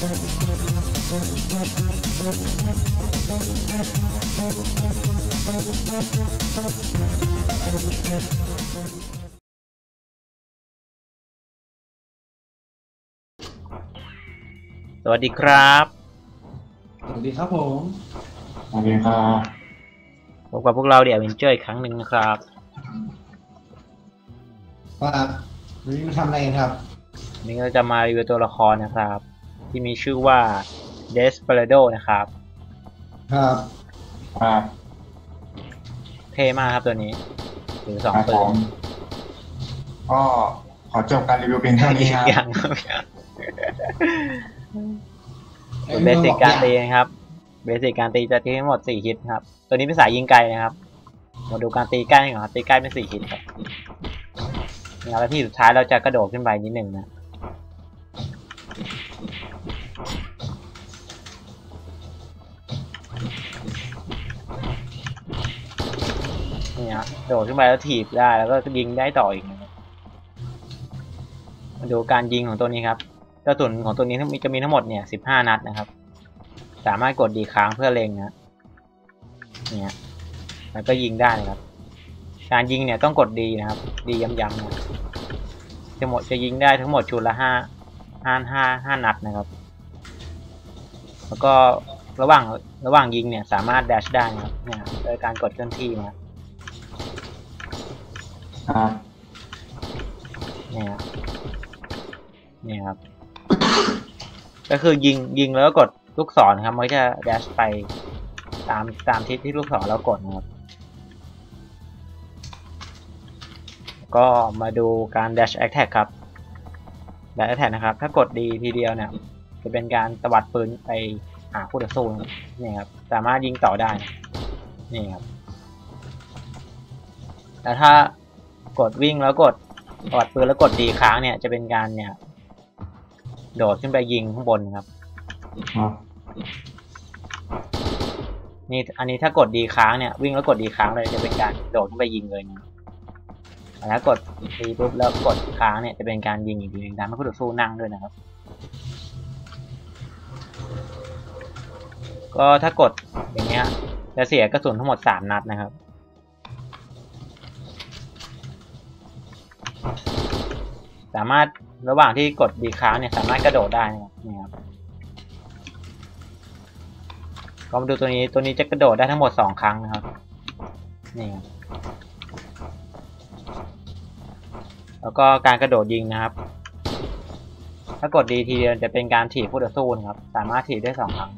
สวัสดีครับ สวัสดีครับผม สวัสดีครับพบกับพวกเราเดี๋ยวเวนเจอร์อีกครั้งหนึ่งนะครับครับวันนี้มาทำอะไรกันครับ วันนี้เราจะมารีวิวตัวละครนะครับ ที่มีชื่อว่า Desperado นะครับ ครับครับเท่มากครับตัวนี้ถือสองครับปืผนมก็ขอจบการรีวิวเพียงเท่านี้ครับยังครับเบสิกการตีนะครับ เบสิกการตีจะตีทั้งหมดสี่ฮิตครับ ตัวนี้เป็นสายยิงไกลนะครับ มาดูการตีใกล้ก่อนครับตีใกล้เป็นสี่ฮิตครับนะครับแล้วที่สุดท้ายเราจะกระโดดขึ้นไปนิดหนึ่งนะ โดดขึ้นไปแล้วถีบได้แล้วก็ยิงได้ต่ออีกมาดูการยิงของตัวนี้ครับกระสุนของตัวนี้จะมีทั้งหมดเนี่ยสิบห้านัดนะครับ สามารถกดดีค้างเพื่อเล็งนะเนี่ยแล้วก็ยิงได้นะครับ การยิงเนี่ยต้องกดดีนะครับ ดีย้ำๆนะจะหมดจะยิงได้ทั้งหมดชุดละห้าห้าห้าห้านัดนะครับ แล้วก็ระหว่างระหว่างยิงเนี่ยสามารถ dash ได้นะครับเนี่ยโดยการกดเคลื่อนที่นะครับ ครับนี่ครับนี่ครับ ก็คือยิงยิงแล้วก็กดลูกศรครับ มันจะ dash ไปตามตามทิศที่ลูกศรเรากดนะครับ ก็มาดูการ dash attack ครับ dash attack นะครับ ถ้ากดดีทีเดียวเนี่ย จะเป็นการตวัดปืนไปหาคู่ต่อสู้นี่ครับ สามารถยิงต่อได้ นี่ครับ แต่ถ้า กดวิ่งแล้วกดตวัดปืนแล้วกดดีค้างเนี่ยจะเป็นการเนี่ย โดดขึ้นไปยิงข้างบนครับครับนี่อันนี้ถ้ากดดีค้างเนี่ย วิ่งแล้วกดดีค้างเลยจะเป็นการโดดขึ้นไปยิงเลยนะแต่ถ้ากดดีปุ๊บแล้วกดค้างเนี่ยจะเป็นการยิงอีกทีหนึงทำให้คู่ต่อสู้นั่งด้วยนะครับ ก็ถ้ากดอย่างเงี้ยจะเสียกระสุนทั้งหมดสามนัดนะครับามารถระหว่างที่กดดีค้างเนี่ย สามารถกระโดดได้นะครับนี่ครับก็มาดูตัวนี้ตัวนี้จะกระโดดได้ทั้งหมดสองครั้งนะครับนี่ครับแล้วก็การกระโดดยิงนะครับ ถ้ากดดีทีเดียวจะเป็นการถีบผู้ต่อสู้นะครับ สามารถถีบได้สองครั้ง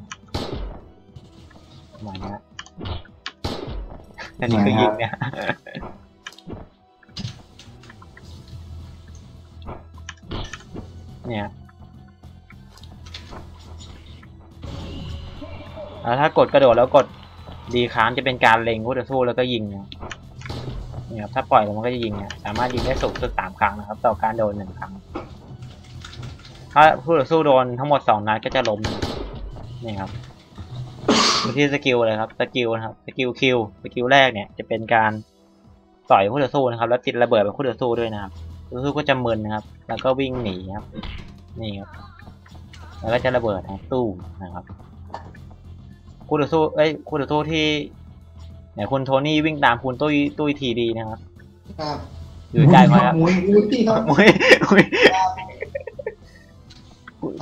ประมาณนี้อันนี้คือยิงเนี่ย เนี่ยแล้วถ้ากดกระโดดแล้วกดดีค้างจะเป็นการเล็งคู่ต่อสู้แล้วก็ยิงนะเนี่ยครับถ้าปล่อยแล้วมันก็จะยิงเนี่ยสามารถยิงได้สูงสุดสามครั้งนะครับ ต่อการโดนหนึ่งครั้ง ถ้าคู่ต่อสู้โดนทั้งหมดสองนัดก็จะล้มนะนี่ครับดูที่สกิลเลยครับสกิลนะครับสกิลคิวสกิลแรกเนี่ยจะเป็นการต่อยคู่ต่อสู้นะครับ แล้วติดระเบิดไปคู่ต่อสู้ด้วยนะครับ สู้ก็จะมึนนะครับ แล้วก็วิ่งหนีครับ นี่ครับ แล้วก็จะระเบิดนะตู้มนะครับคู่ต่อสู้เอ้ยคู่ต่อสู้ที่เนี่ยคุณโทนี่วิ่งตามคุณตุ้ยตุ้ยทีดีนะครับ ครับอยู่ใกล้เขาครับมุ้ยมุ้ยพี่ครับมุ้ยมุ้ย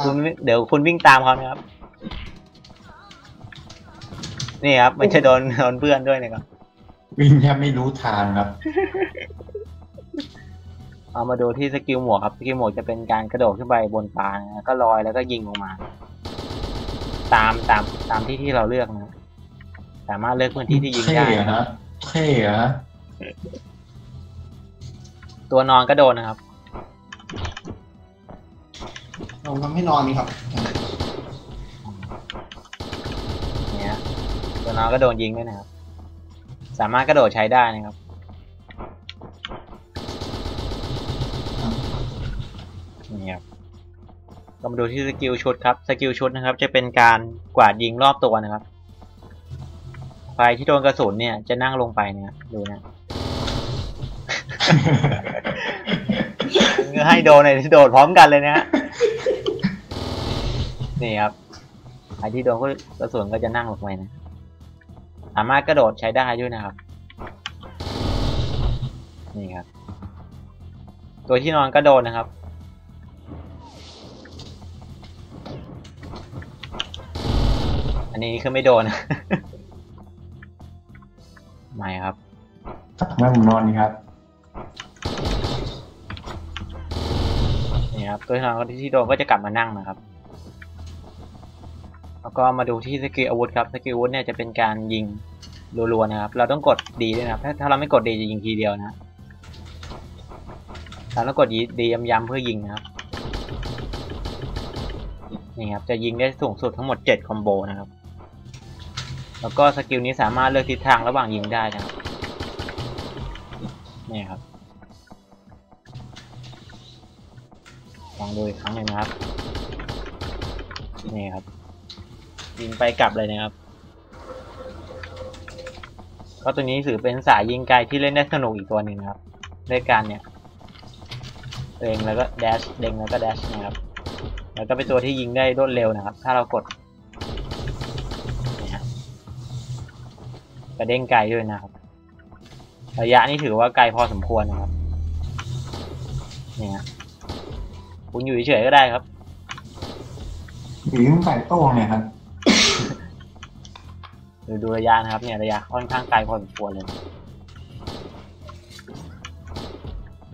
คุณเดี๋ยวคุณวิ่งตามเขานะครับ นี่ครับมันจะโดนโดนเพื่อนด้วยนะครับวิ่งแทบไม่รู้ทางครับ เอามาดูที่สกิลหมวกครับ สกิลหมวกจะเป็นการกระโดดขึ้นไปบนฟ้านะฮะก็ลอยแล้วก็ยิงลงมา ตามตามตามที่ที่เราเลือกนะ สามารถเลือกพื้นที่ที่ยิงเท่ได้อะฮะเท่อะฮะตัวนอนก็โดนนะครับเราทำให้นอนนี่ครับเนี่ยตัวนอนก็โดนยิงด้วยนะครับ สามารถกระโดดใช้ได้นะครับ นี่ครับเรามาดูที่สกิลชุดครับ สกิลชุดนะครับ จะเป็นการกวาดยิงรอบตัวนะครับใครที่โดนกระสุนเนี่ยจะนั่งลงไปเนี่ยดูนะให้โดนเลยโดดพร้อมกันเลยนะฮะนี่ครับใครที่โดนกระสุนก็จะนั่งลงไปนะ สามารถกระโดดใช้ได้ด้วยนะครับ นี่ครับ ตัวที่นอนก็โดนนะครับ นนี้คือไม่โดน ไม่ครับทำไมผมนอนนี่ครับ นี่ครับ ตัวที่นอนที่โดนก็จะกลับมานั่งนะครับ แล้วก็มาดูที่สกิลอาวุธครับ สกิลอาวุธเนี่ยจะเป็นการยิงรัวๆนะครับ เราต้องกดดีด้วยนะครับ ถ้าถ้าเราไม่กดดีจะยิงทีเดียวนะเราต้องกดดีย้ำๆเพื่อยิงนะครับ นี่ครับ จะยิงได้สูงสุดทั้งหมด 7 คอมโบนะครับ แล้วก็สกิลนี้สามารถเลือกทิศทางระหว่างยิงได้นะครับนี่ครับลองดูอีกครั้งหนึ่งนะครับ นี่ครับ ยิงไปกลับเลยนะครับ ก็ตัวนี้ถือเป็นสายยิงไกลที่เล่นได้สนุกอีกตัวหนึ่งครับด้วยการเนี่ยเล็งแล้วก็แดชเล็งแล้วก็แดชนะครับ แล้วก็เป็นตัวที่ยิงได้รวดเร็วนะครับ ถ้าเรากด กระเด้งไกลด้วยนะครับระยะนี่ถือว่าไกลพอสมควรนะครับ เนี่ยฮะคุณอยู่เฉยๆก็ได้ครับหรือใส่โต้งเนี่ยครับดูดูระยะนะครับ เนี่ยระยะค่อนข้างไกลพอสมควรเลย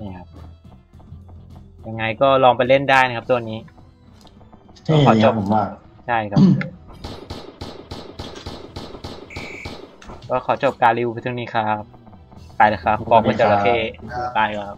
นี่ครับยังไงก็ลองไปเล่นได้นะครับตัวนี้เท่เลยครับผมว่าใช่ครับ ก็ขอจบการรีวิวเพียงเท่านี้ครับ ไปแล้วครับบอกเป็นจระเข้ไปครับ